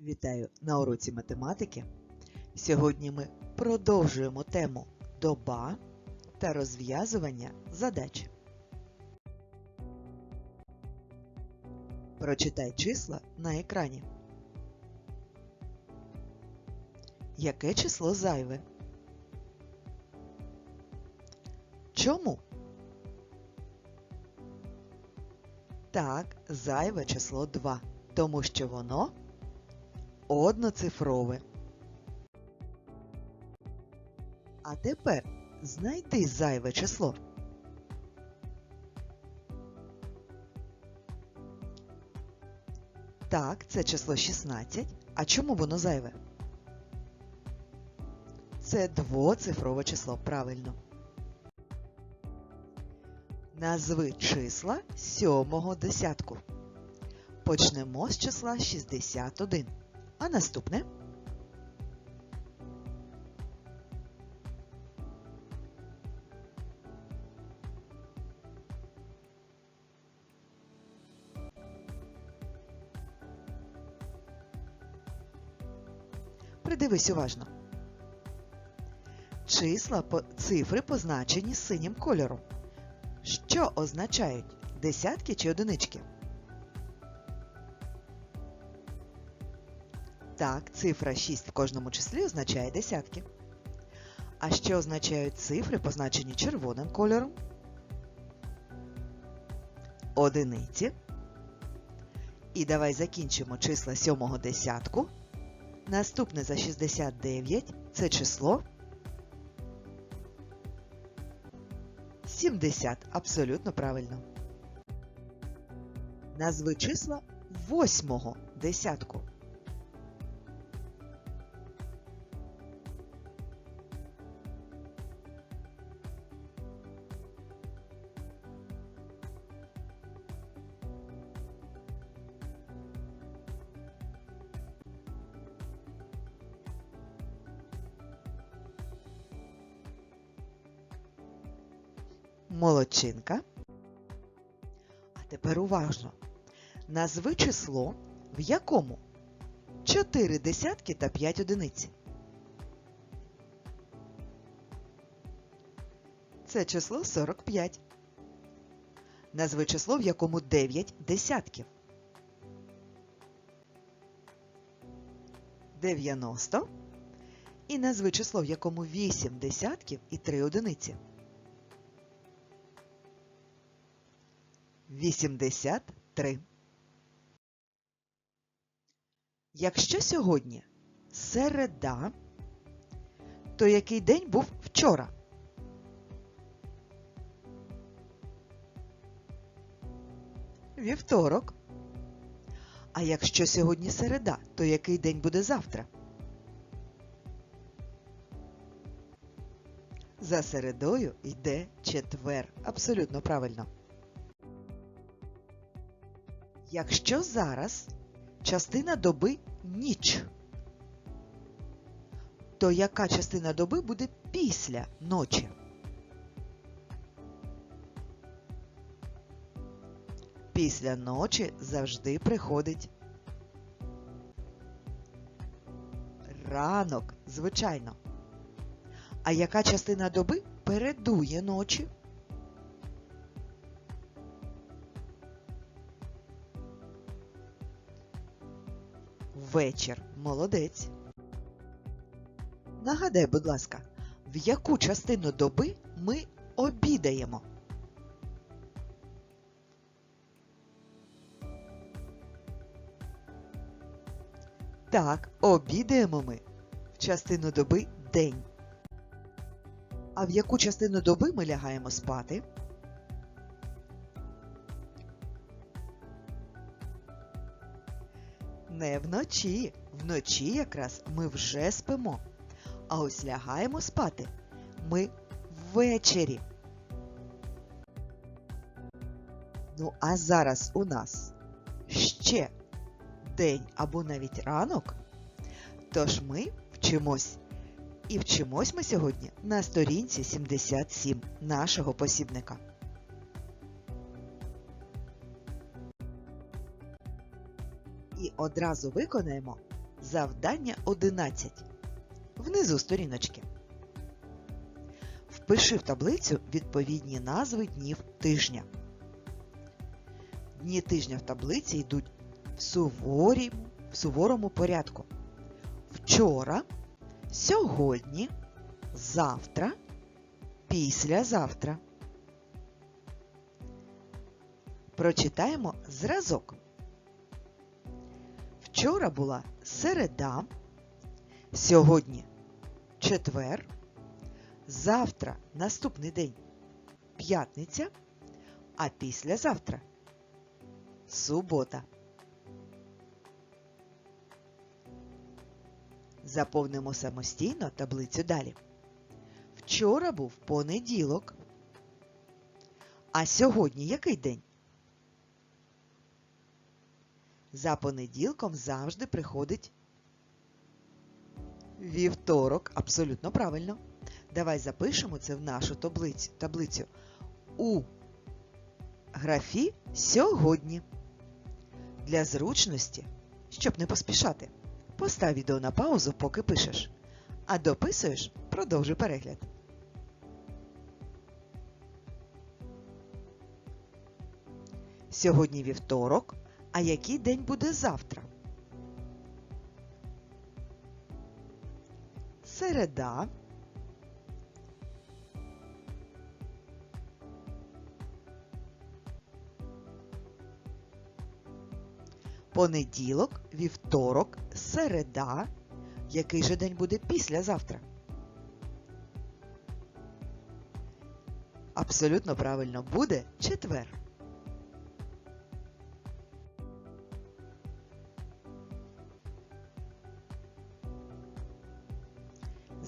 Вітаю на уроці математики. Сьогодні ми продовжуємо тему доба та розв'язування задач. Прочитай числа на екрані. Яке число зайве? Чому? Так, зайве число 2, тому що воно одноцифрове. А тепер знайди зайве число. Так, це число 16. А чому воно зайве? Це двоцифрове число, правильно. Назви числа сьомого десятку. Почнемо з числа 61. А наступне Придивись уважно. Числа цифри позначені синім кольором. Що означають десятки чи одинички? Так, цифра 6 в кожному числі означає десятки. А що означають цифри, позначені червоним кольором? Одиниці. І давай закінчимо числа сьомого десятку. Наступне за 69 це число 70. Абсолютно правильно. Назви числа восьмого десятку. Молодчинка. А тепер уважно. Назви число, в якому 4 десятки та 5 одиниць. Це число 45. Назви число, в якому 9 десятків. 90. І назви число, в якому 8 десятків і 3 одиниці. 83. Якщо сьогодні середа, то який день був вчора? Вівторок. А якщо сьогодні середа, то який день буде завтра? За середою йде четвер. Абсолютно правильно. Якщо зараз частина доби ніч, то яка частина доби буде після ночі? Після ночі завжди приходить ранок, звичайно. А яка частина доби передує ночі? Вечір. Молодець. Нагадай, будь ласка, в яку частину доби ми обідаємо? Так, обідаємо ми в частину доби день. А в яку частину доби ми лягаємо спати? Не вночі. Вночі якраз ми вже спимо. А ось лягаємо спати ми ввечері. Ну, а зараз у нас ще день або навіть ранок. Тож ми вчимось. І вчимось ми сьогодні на сторінці 77 нашого посібника. І одразу виконаємо Завдання 11. Внизу сторіночки. Впиши в таблицю відповідні назви днів тижня. Дні тижня в таблиці йдуть в суворім, в суворому порядку. Вчора, сьогодні, завтра, післязавтра. Прочитаємо зразок. Вчора була середа, сьогодні четвер, завтра наступний день п'ятниця, а післязавтра субота. Заповнимо самостійно таблицю далі. Вчора був понеділок. А сьогодні який день? За понеділком завжди приходить вівторок. Абсолютно правильно. Давай запишемо це в нашу таблицю. таблицю. У графі сьогодні. Для зручності, щоб не поспішати, постав відео на паузу, поки пишеш. А дописуєш, продовжуй перегляд. Сьогодні вівторок. А який день буде завтра? Середа. Понеділок, вівторок, середа. Який же день буде післязавтра? Абсолютно правильно буде четвер.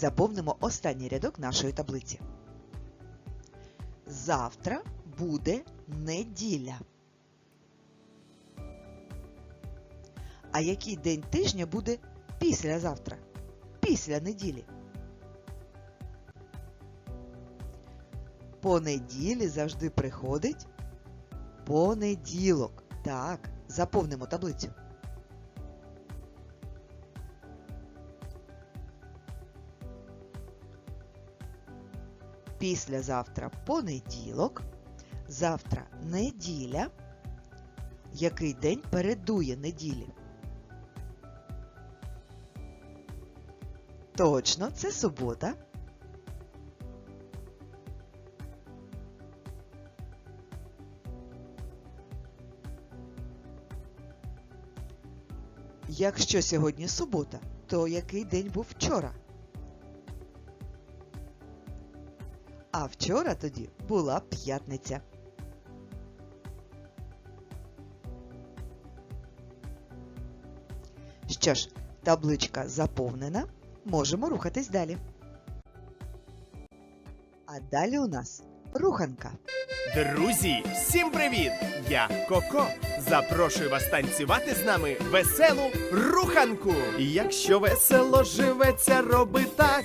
Заповнимо останній рядок нашої таблиці. Завтра буде неділя. А який день тижня буде післязавтра? Після неділі? По неділі завжди приходить понеділок. Так, заповнимо таблицю. Післязавтра понеділок, завтра неділя. Який день передує неділі? Точно, це субота. Якщо сьогодні субота, то який день був вчора? А вчора тоді була п'ятниця. Що ж, табличка заповнена. Можемо рухатись далі. А далі у нас руханка. Друзі, всім привіт! Я Коко. Запрошую вас танцювати з нами веселу руханку. Якщо весело живеться, роби так.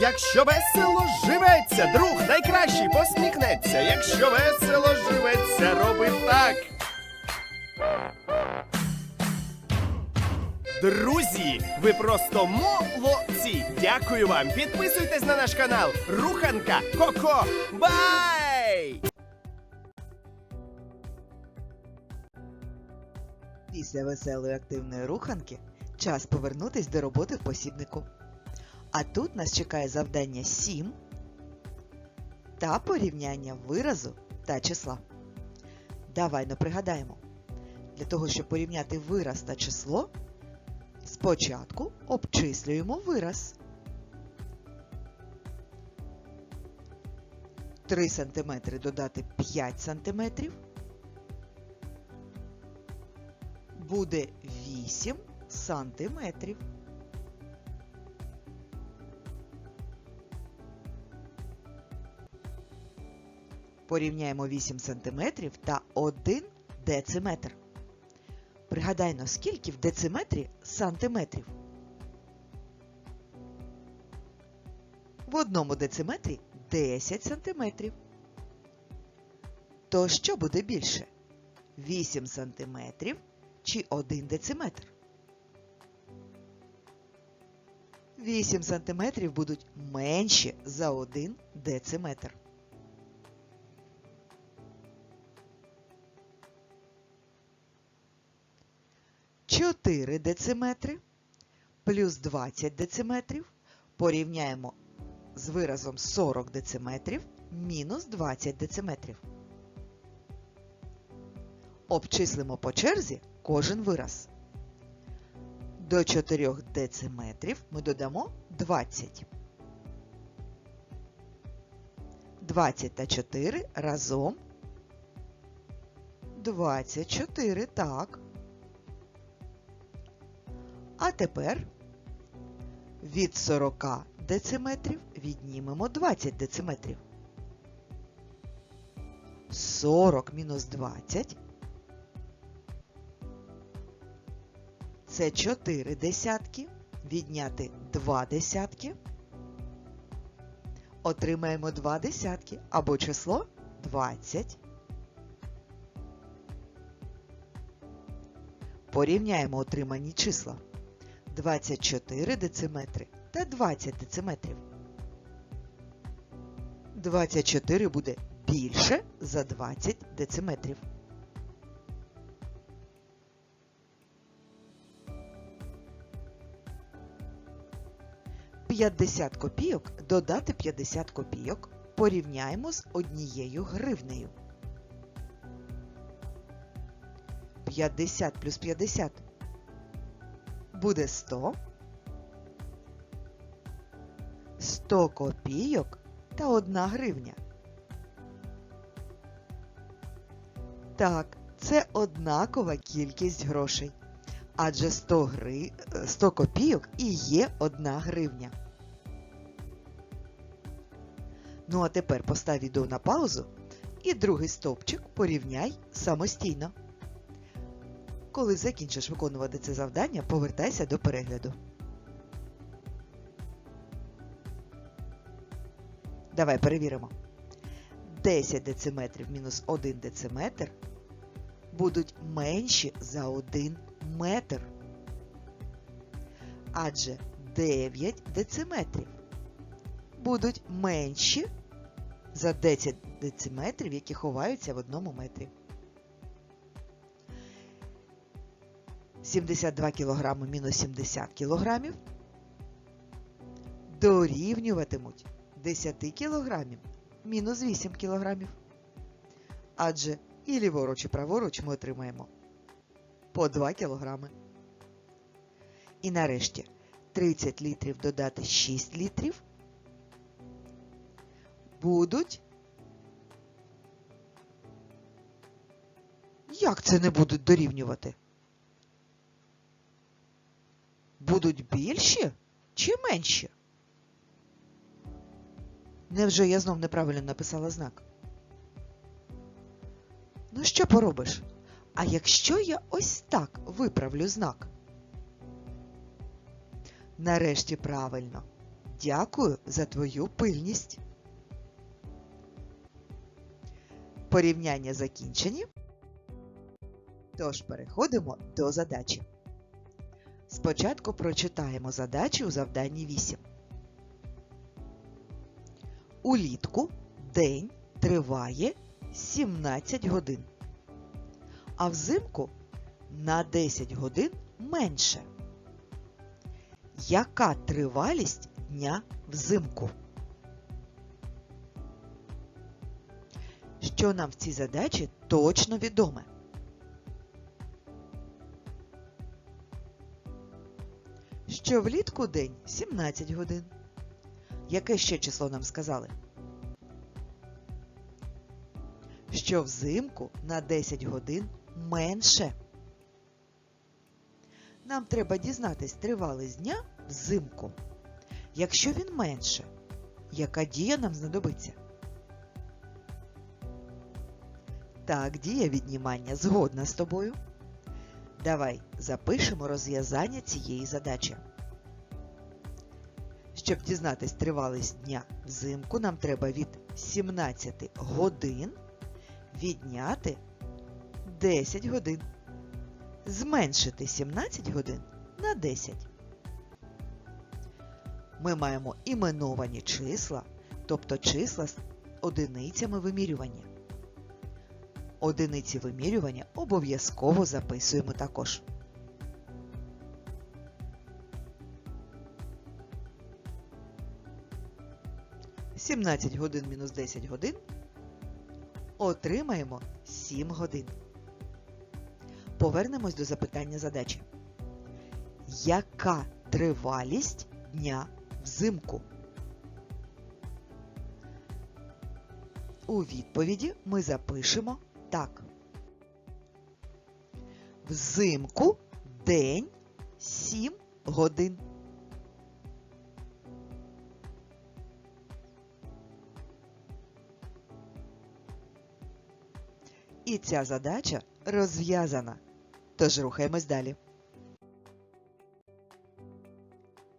Якщо весело живеться, друг найкращий посміхнеться. Якщо весело живеться, роби так. Друзі, ви просто молодці! Дякую вам! Підписуйтесь на наш канал Руханка Коко. Бай! Після веселої активної руханки час повернутись до роботи в посібнику. А тут нас чекає завдання 7 та порівняння виразу та числа. Давай но пригадаємо. Для того, щоб порівняти вираз та число, спочатку обчислюємо вираз. 3 см додати 5 см буде 8 сантиметрів. Порівняємо 8 сантиметрів та 1 дециметр. Пригадайно, скільки в дециметрі сантиметрів? В одному дециметрі 10 сантиметрів. То що буде більше? 8 сантиметрів чи 1 дециметр? 8 сантиметрів будуть менші за 1 дециметр. Чотири дециметри плюс 20 дециметрів порівняємо з виразом 40 дециметрів мінус 20 дециметрів. Обчислимо по черзі кожен вираз. До 4 дециметрів ми додамо 20. 20 та 4 разом 24, так. А тепер від 40 дециметрів віднімемо 20 дециметрів. 40 мінус 20 це 4 десятки. Відняти 2 десятки. Отримаємо 2 десятки або число 20. Порівняємо отримані числа. 24 дециметри та 20 дециметрів. 24 буде більше за 20 дециметрів. П'ятдесят копійок додати 50 копійок порівняємо з однією гривнею. 50 плюс 50 буде 100. 100 копійок та 1 гривня. Так, це однакова кількість грошей. Адже 100, гри... 100 копійок і є 1 гривня. Ну а тепер постав відео на паузу і другий стовпчик порівняй самостійно. Коли закінчиш виконувати це завдання, повертайся до перегляду. Давай перевіримо. 10 дециметрів мінус 1 дециметр будуть менші за 1 метр. Адже 9 дециметрів будуть менші за 10 дециметрів, які ховаються в одному метрі. 72 кг мінус 70 кг дорівнюватимуть 10 кг мінус 8 кг. Адже і ліворуч, і праворуч ми отримаємо по 2 кг. І нарешті 30 літрів додати 6 літрів будуть. Як це не будуть дорівнювати? Будуть більші чи менші? Невже я знов неправильно написала знак? Ну що поробиш? А якщо я ось так виправлю знак? Нарешті правильно. Дякую за твою пильність. Порівняння закінчені. Тож переходимо до задачі. Спочатку прочитаємо задачі у завданні 8. Улітку день триває 17 годин, а взимку на 10 годин менше. Яка тривалість дня взимку? Що нам в цій задачі точно відоме? Що влітку день 17 годин. Яке ще число нам сказали? Що взимку на 10 годин менше. Нам треба дізнатись тривалість дня взимку. Якщо він менше, яка дія нам знадобиться? Так, дія віднімання згодна з тобою. Давай запишемо розв'язання цієї задачі. Щоб дізнатись тривалість дня взимку, нам треба від 17 годин відняти 10 годин. Зменшити 17 годин на 10. Ми маємо іменовані числа, тобто числа з одиницями вимірювання. Одиниці вимірювання обов'язково записуємо також. Сімнадцять годин мінус 10 годин отримаємо 7 годин. Повернемось до запитання задачі. Яка тривалість дня взимку? У відповіді ми запишемо так. Взимку день 7 годин. І ця задача розв'язана. Тож рухаємось далі.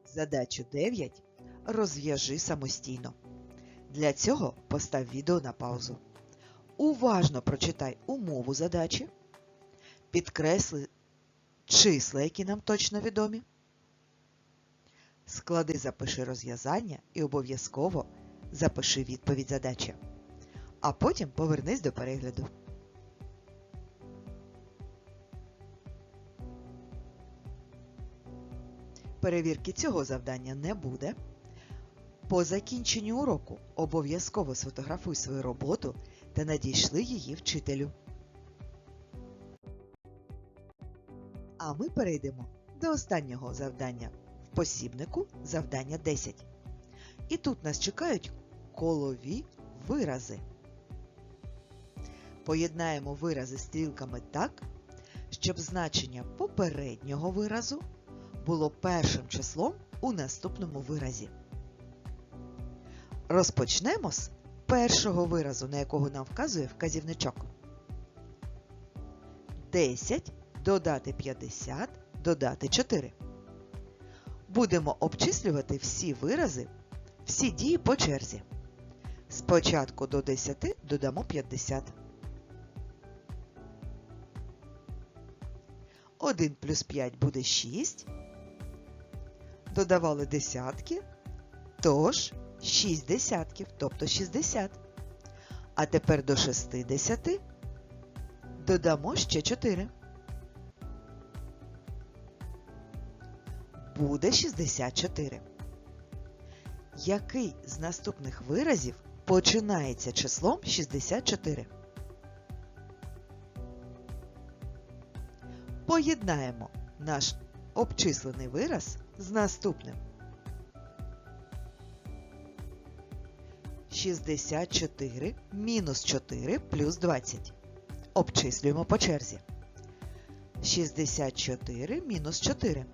Задачу 9 розв'яжи самостійно. Для цього постав відео на паузу. Уважно прочитай умову задачі, підкресли числа, які нам точно відомі. Склади, запиши розв'язання і обов'язково запиши відповідь задачі. А потім повернись до перегляду. Перевірки цього завдання не буде. По закінченню уроку обов'язково сфотографуй свою роботу та надійшли її вчителю. А ми перейдемо до останнього завдання в посібнику завдання 10. І тут нас чекають колові вирази. Поєднаємо вирази стрілками так, щоб значення попереднього виразу було першим числом у наступному виразі. Розпочнемо з першого виразу, на якого нам вказує вказівничок. 10 додати 50 додати 4. Будемо обчислювати всі вирази, всі дії по черзі. Спочатку до 10 додамо 50. 1 плюс 5 буде 6. Додавали десятки, тож 6 десятків, тобто 60. А тепер до 60 додамо ще 4. Буде 64. Який з наступних виразів починається числом 64? Поєднаємо наш обчислений вираз з наступним. 64 мінус 4 плюс 20. Обчислюємо по черзі. 64 мінус 4.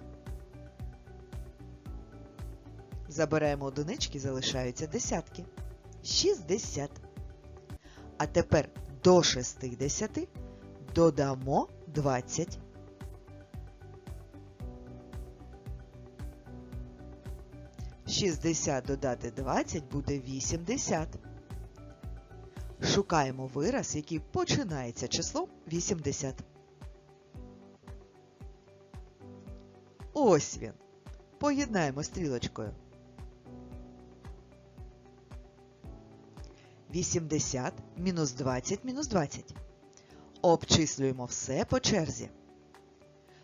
Забираємо одинички, залишаються десятки. 60. А тепер до 60 додамо 20. Шістдесят додати 20 буде 80. Шукаємо вираз, який починається числом 80. Ось він. Поєднаємо стрілочкою. 80 мінус 20 мінус 20. Обчислюємо все по черзі.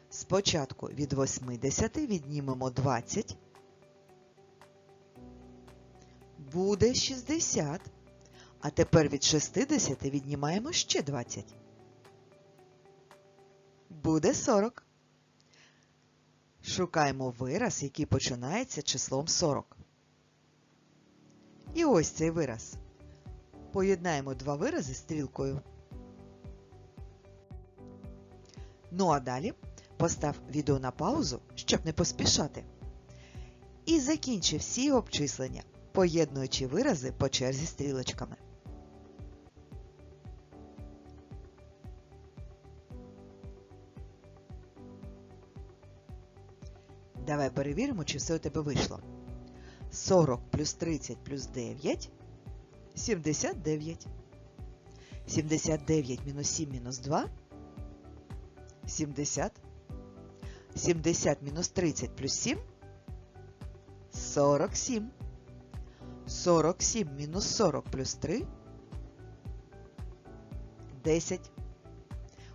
Спочатку від 80 віднімемо 20. Буде 60. А тепер від 60 віднімаємо ще 20. Буде 40. Шукаємо вираз, який починається числом 40. І ось цей вираз. Поєднаємо два вирази стрілкою. Ну а далі постав відео на паузу, щоб не поспішати. І закінчи всі обчислення, поєднуючи вирази по черзі стрілочками. Давай перевіримо, чи все у тебе вийшло. 40 плюс 30 плюс 9 – 79. 79 мінус 7 мінус 2 – 70. 70 мінус 30 плюс 7 – 47. 47 мінус 40 плюс 3 – 10.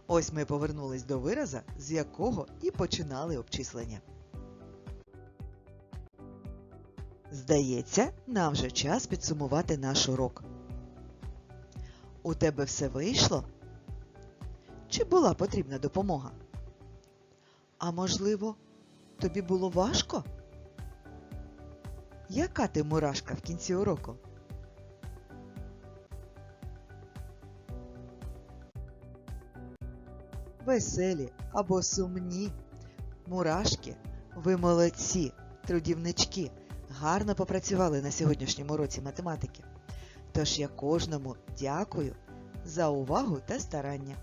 Ось ми повернулись до вираза, з якого і починали обчислення. Здається, нам вже час підсумувати наш урок. У тебе все вийшло? Чи була потрібна допомога? А можливо, тобі було важко? Яка ти мурашка в кінці уроку? Веселі або сумні. Мурашки, ви молодці, трудівнички, гарно попрацювали на сьогоднішньому уроці математики. Тож я кожному дякую за увагу та старання.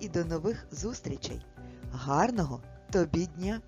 І до нових зустрічей. Гарного тобі дня!